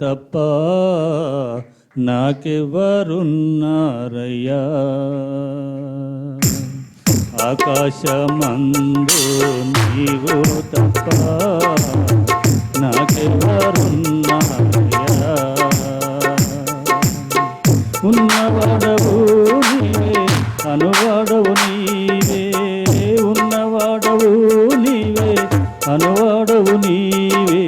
తప్ప నాకెవరున్నారయ్యా? ఆకాశమందు నీవు తప్ప నాకెవరున్నారయ్యా? ఉన్నవాడవు నీవే అనువాడవు నీవే. ఉన్నవాడవు నీవే అనువాడవు నీవే.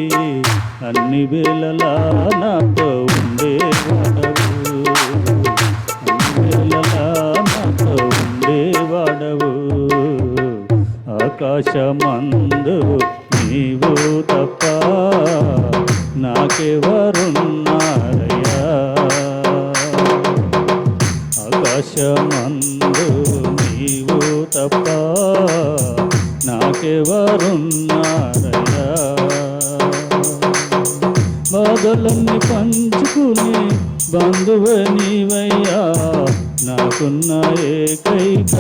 అన్ని వేళలా నాతో ఉండేవాడవు అన్ని వేళలా నాతో ఉండేవాడవు ఆకాశమందు నీవు తప్ప నాకెవరున్నారయ్యా? ఆకాశమందు నీవు తప్ప నాకెవరున్నారు బాధలన్నీ పంచుకునే బంధువ నీవయ్యా. నాకున్న ఏకైక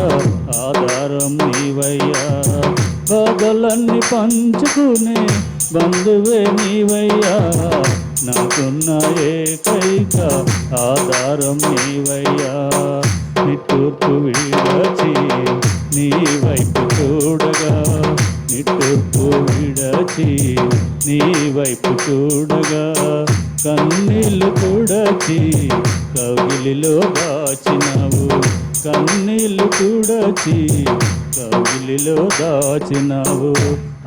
ఆధారం నీవయ్యా. బాధలన్నీ పంచుకునే బంధువే నీవయ్యా. నాకున్న ఏకైక ఆధారం నీవయ్యా. నిట్టూర్పు విడచి నీ వైపు నిట్టూర్పు విడచి నీ వైపు చూడగా కన్నీళ్ళు తుడచి కవిలిలో దాచినావు కన్నీళ్ళు తుడచి కవిలిలో దాచినావు.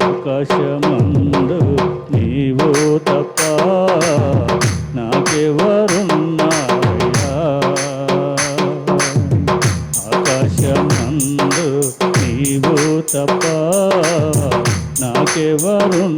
ఆకాశమందు నీవో తప్ప తప్ప నాకెవరున్నారయ్యా?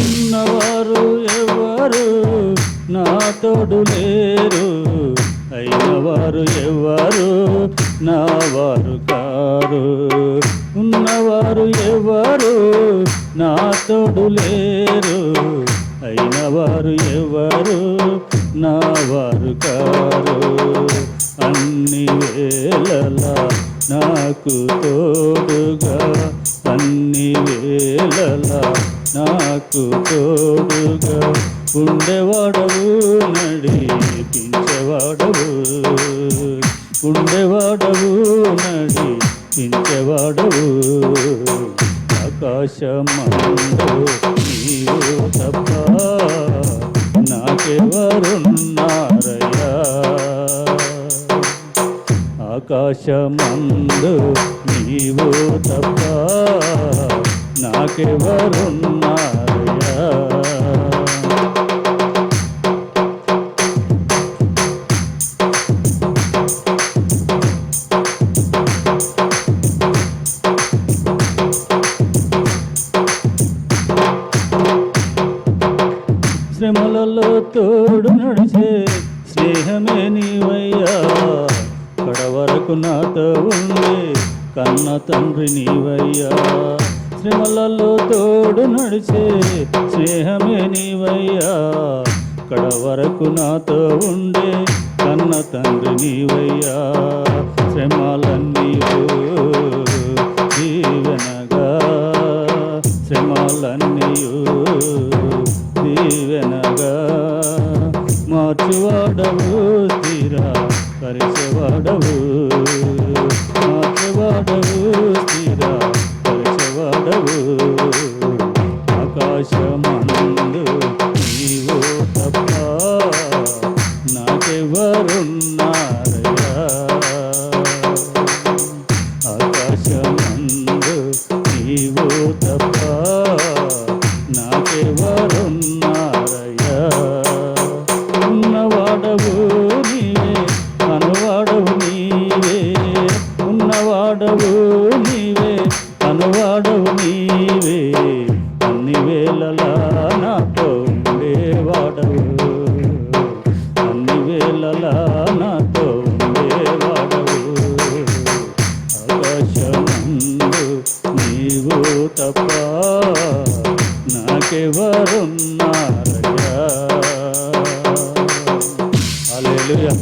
ఉన్నవారు ఎవరు? నా తోడు లేరు. అయినవారు ఎవరు? నా వారు కారు. ఉన్నవారు ఎవరు? నా తోడు లేరు. అయినవారు ఎవరు? నా వారు కారు. అన్ని వేళలా నాకు తోడుగా. అన్ని వేళలా నాకు తోడుగా. ఉండేవాడవు నడిపించేవాడవు. ఉండేవాడవు నడిపించేవాడవు. ఆకాశమందు నీవు తప్ప నాకెవరున్నారయ్యా ఆకాశమందు నీవు తప్ప నాకెవరున్నారు? తోడు నడిచే స్నేహమే నీవయ్యా. కడవరకు నాతో ఉండే కన్న తండ్రి నీవయ్యా. శ్రమలలో తోడు నడిచే స్నేహమే నీవయ్యా. కడవరకు నాతో ఉండే కన్న తండ్రి నీవయ్యా. శ్రమాలన్నీ ఆకాశమందు నీవు తప్ప నాకెవరున్నారయ్యా? ఆకాశమందు నీవు తప్ప నాకెవరున్నారయ్యా? ఉన్నవాడవు వేళలా నాతో ఉండేవాడవు అన్ని వేళలా నాతో ఉండేవాడవు ఆకాశమందు నీవు తప్ప నాకెవరున్నారయ్యా? హల్లెలూయా.